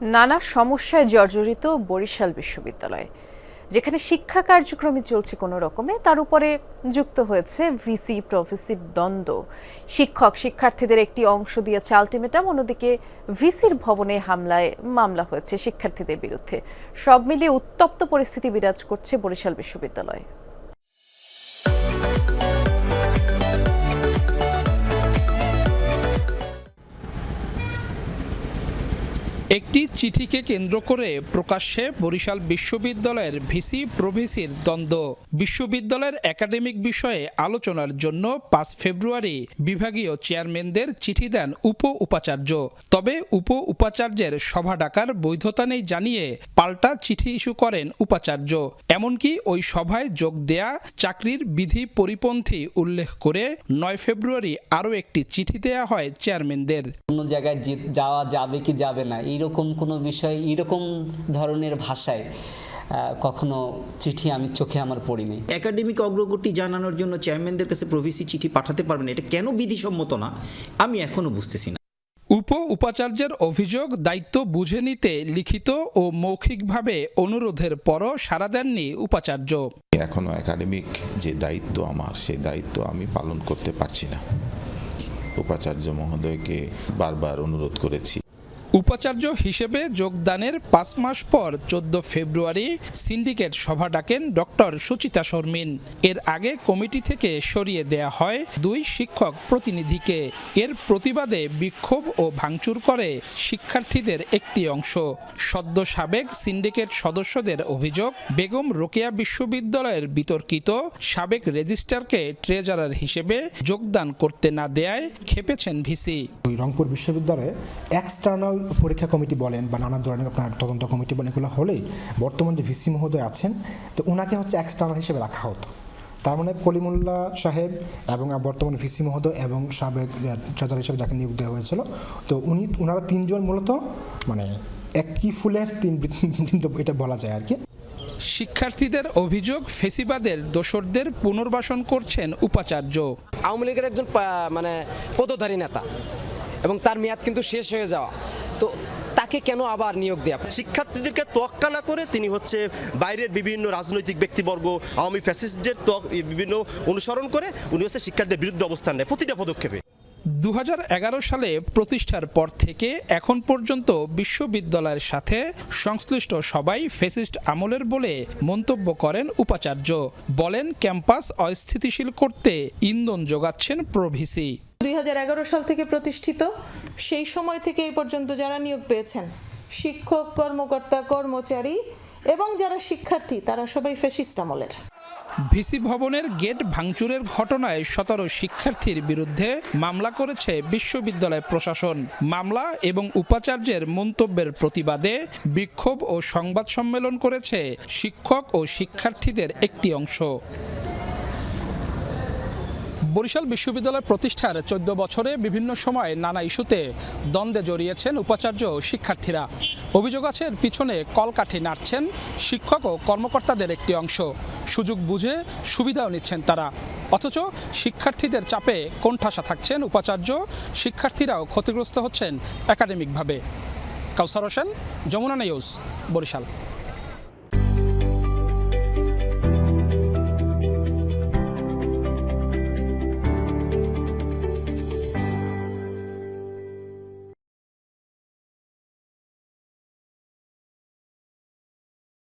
নানা সমস্যায় জর্জরিত বরিশাল বিশ্ববিদ্যালয়, যেখানে শিক্ষা কার্যক্রমে চলছে কোনো রকমে, তার উপরে যুক্ত হয়েছে ভিসি প্রফেসির দ্বন্দ্ব। শিক্ষক শিক্ষার্থীদের একটি অংশ দিয়েছে আলটিমেটাম, অন্যদিকে ভিসির ভবনে হামলায় মামলা হয়েছে শিক্ষার্থীদের বিরুদ্ধে। সব মিলিয়ে উত্তপ্ত পরিস্থিতি বিরাজ করছে বরিশাল বিশ্ববিদ্যালয়ে। একটি চিঠিকে কেন্দ্র করে প্রকাশ্যে বরিশাল বিশ্ববিদ্যালয়ের ভিসি প্রভিসির দ্বন্দ্ব। বিশ্ববিদ্যালয়ের একাডেমিক বিষয়ে আলোচনার জন্য পাঁচ ফেব্রুয়ারি বিভাগীয় চেয়ারম্যানদের চিঠি দেন উপ উপাচার্য তবে উপ উপাচার্যের সভা ডাকার বৈধতা নেই জানিয়ে পাল্টা চিঠি ইস্যু করেন উপাচার্য। এমনকি ওই সভায় যোগ দেয়া চাকরির বিধি পরিপন্থী উল্লেখ করে নয় ফেব্রুয়ারি আরও একটি চিঠি দেয়া হয় চেয়ারম্যানদের। অন্য জায়গায় যাওয়া যাবে কি যাবে না এইরকম কোনো বিষয় এইরকম ধরনের ভাষায় কখনো চিঠি আমি চোখে আমার পড়িনি। একাডেমিক অগ্রগতি জানানোর জন্য চেয়ারম্যানদের কাছে প্রভিসি চিঠি পাঠাতে পারবেন এটা কেন বিধিসম্মত না আমি এখনও বুঝতেছি না। উপ উপাচার্যের অভিযোগ দায়িত্ব বুঝে নিতে লিখিত ও মৌখিকভাবে অনুরোধের পরও সাড়া দেননি উপাচার্য। এখনও একাডেমিক যে দায়িত্ব আমার সেই দায়িত্ব আমি পালন করতে পারছি না। উপাচার্য মহোদয়কে বারবার অনুরোধ করেছি। উপাচার্য হিসেবে যোগদানের পাঁচ মাস পর চোদ্দ ফেব্রুয়ারি সিন্ডিকেট সভা ডাকেন ডক্টর সুচিতা শর্মিন। এর আগে কমিটি থেকে সরিয়ে দেয়া হয় দুই শিক্ষক প্রতিনিধিকে। এর প্রতিবাদে বিক্ষোভ ও ভাঙচুর করে শিক্ষার্থীদের একটি অংশ। সদ্য সাবেক সিন্ডিকেট সদস্যদের অভিযোগ, বেগম রোকেয়া বিশ্ববিদ্যালয়ের বিতর্কিত সাবেক রেজিস্ট্রারকে ট্রেজারার হিসেবে যোগদান করতে না দেয়ায় খেপেছেন ভিসি। রংপুর বিশ্ববিদ্যালয়ে এক্সটার্নাল পরীক্ষা কমিটি বলেন বা নানা ধরনের আপনার তদন্ত কমিটি বলেন এগুলো হলেই বর্তমান যে ভিসি মহোদয় আছেন তো ওনাকে হচ্ছে এক্সটার্নাল হিসেবে রাখা হতো। তার মানে কলিমুল্লাহ সাহেব এবং বর্তমান ভিসি মহোদয় এবং সাবেক ট্রেজার হিসেবে যাকে নিয়োগ দেওয়া হয়েছিল তো উনি ওনারা তিনজন মূলত মানে একই ফুলের তিন এটা বলা যায় আর কি। শিক্ষার্থীদের অভিযোগ ফেসিবাদের দোসরদের পুনর্বাসন করছেন উপাচার্য। আওয়ামী লীগের একজন মানে পদধারী নেতা এবং তার মেয়াদ কিন্তু শেষ হয়ে যাওয়া। তাকে কেন আবার নিয়োগ দেওয়া শিক্ষার্থীদেরকে তোয়াক্কা না করে তিনি হচ্ছে বাইরের বিভিন্ন রাজনৈতিক ব্যক্তিবর্গ আওয়ামী ফ্যাসিস্টদের বিভিন্ন অনুসরণ করে উনি হচ্ছে শিক্ষার্থীদের বিরুদ্ধে অবস্থান নেয়। প্রতিটা পদক্ষেপে। দু হাজার এগারো সালে প্রতিষ্ঠার পর থেকে এখন পর্যন্ত বিশ্ববিদ্যালয়ের সাথে সংশ্লিষ্ট সবাই ফেসিস্ট আমলের বলে মন্তব্য করেন উপাচার্য। বলেন ক্যাম্পাস অস্থিতিশীল করতে ইন্ধন যোগাচ্ছেন প্রভিসি। দুই হাজার এগারো সাল থেকে প্রতিষ্ঠিত, সেই সময় থেকে এই পর্যন্ত যারা নিয়োগ পেয়েছেন, শিক্ষক, কর্মকর্তা, কর্মচারী এবং যারা শিক্ষার্থী, তারা সবাই ফেসিস্ট আমলের। ভিসি ভবনের গেট ভাঙচুরের ঘটনায় সতেরো শিক্ষার্থীর বিরুদ্ধে মামলা করেছে বিশ্ববিদ্যালয় প্রশাসন। মামলা এবং উপাচার্যের মন্তব্যের প্রতিবাদে বিক্ষোভ ও সংবাদ সম্মেলন করেছে শিক্ষক ও শিক্ষার্থীদের একটি অংশ। বরিশাল বিশ্ববিদ্যালয় প্রতিষ্ঠার চোদ্দ বছরে বিভিন্ন সময় নানা ইস্যুতে দ্বন্দ্বে জড়িয়েছেন উপাচার্য ও শিক্ষার্থীরা। অভিযোগ আছে পিছনে কলকাঠি নাড়ছেন শিক্ষক ও কর্মকর্তাদের একটি অংশ। সুযোগ বুঝে সুবিধাও নিচ্ছেন তারা। অথচ শিক্ষার্থীদের চাপে কোণঠাসা থাকছেন উপাচার্য, শিক্ষার্থীরাও ক্ষতিগ্রস্ত হচ্ছেন একাডেমিকভাবে। কাউসার হোসেন, যমুনা নিউজ, বরিশাল।